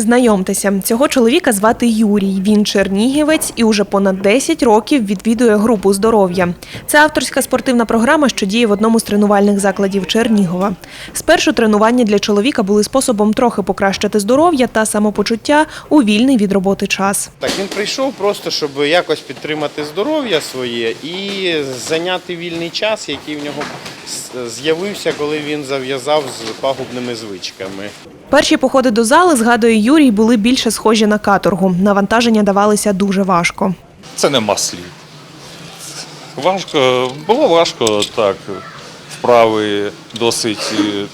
Знайомтеся, цього чоловіка звати Юрій. Він чернігівець і уже понад 10 років відвідує групу здоров'я. Це авторська спортивна програма, що діє в одному з тренувальних закладів Чернігова. Спершу тренування для чоловіка були способом трохи покращити здоров'я та самопочуття у вільний від роботи час. Так він прийшов просто, щоб якось підтримати здоров'я своє і зайняти вільний час, який в нього з'явився, коли він зав'язав з пагубними звичками. Перші походи до зали, згадує Юрій, були більше схожі на каторгу. Навантаження давалися дуже важко. Це нема слів. Важко, було важко, так. Вправи досить, е,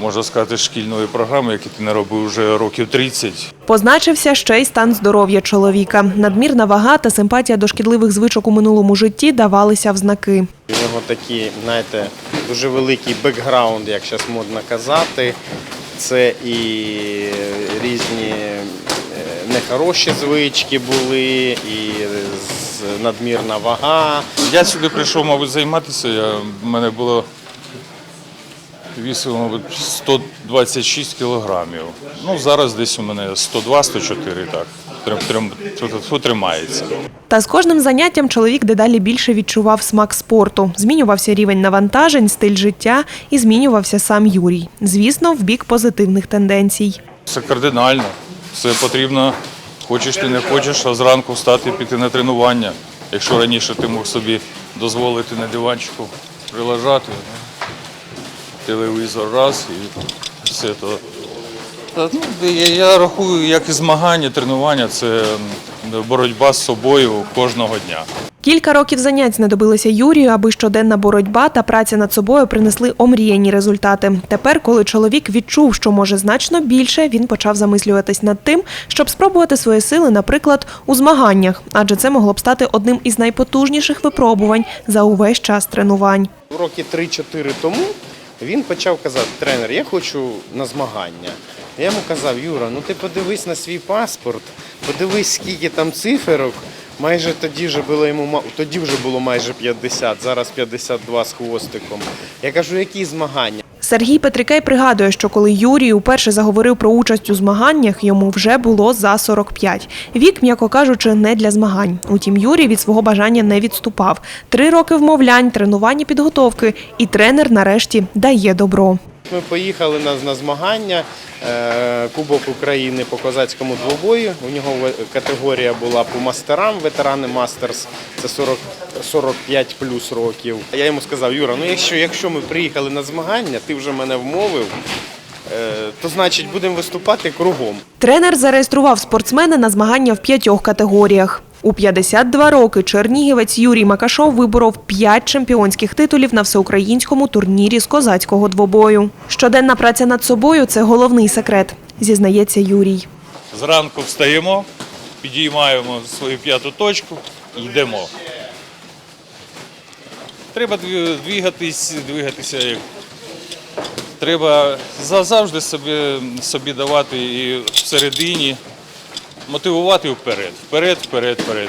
можна сказати, шкільної програми, які ти не робив вже років 30. Позначився ще й стан здоров'я чоловіка. Надмірна вага та симпатія до шкідливих звичок у минулому житті давалися в знаки. У нього такий, знаєте, дуже великий бекграунд, як зараз модно казати. Це і різні е, нехороші звички були, і надмірна вага. Я сюди прийшов, мабуть, займатися. Я, в мене було вісило, мабуть, 126 кілограмів. Ну, зараз десь у мене 102-104, так. Трим, трим, трим- тримається. Та з кожним заняттям чоловік дедалі більше відчував смак спорту. Змінювався рівень навантажень, стиль життя і змінювався сам Юрій. Звісно, в бік позитивних тенденцій. Це кардинально. Це потрібно, хочеш ти не хочеш, а зранку встати і піти на тренування. Якщо раніше ти мог собі дозволити на диванчику прилежати, телевізор раз і все то. Та, ну, я, я рахую, як і змагання, тренування це боротьба з собою кожного дня. Кілька років занять знадобилися Юрію, аби щоденна боротьба та праця над собою принесли омріяні результати. Тепер, коли чоловік відчув, що може значно більше, він почав замислюватись над тим, щоб спробувати свої сили, наприклад, у змаганнях, адже це могло б стати одним із найпотужніших випробувань за увесь час тренувань. Роки 3-4 тому він почав казати, тренер, я хочу на змагання. Я йому казав, Юра, ну ти подивись на свій паспорт, подивись, скільки там циферок. Майже тоді вже було йому тоді вже було майже 50, зараз 52 з хвостиком. Я кажу, які змагання? Сергій Петрикей пригадує, що коли Юрій уперше заговорив про участь у змаганнях, йому вже було за 45. Вік, м'яко кажучи, не для змагань. Утім, Юрій від свого бажання не відступав. Три роки вмовлянь, тренування підготовки, і тренер нарешті дає добро. Ми поїхали на, на змагання е, Кубок України по козацькому двобою. У нього категорія була по мастерам, ветерани мастерс, це 40, 45 плюс років. Я йому сказав, Юра, ну якщо, якщо ми приїхали на змагання, ти вже мене вмовив, е, то значить будемо виступати кругом. Тренер зареєстрував спортсмена на змагання в п'ятьох категоріях. У 52 роки чернігівець Юрій Макашов виборов п'ять чемпіонських титулів на всеукраїнському турнірі з козацького двобою. Щоденна праця над собою це головний секрет, зізнається Юрій. Зранку встаємо, підіймаємо свою п'яту точку і йдемо. Треба двигатись, двигатися. як- Треба за- завжди собі, собі давати і всередині, мотивувати вперед. Вперед, вперед, вперед.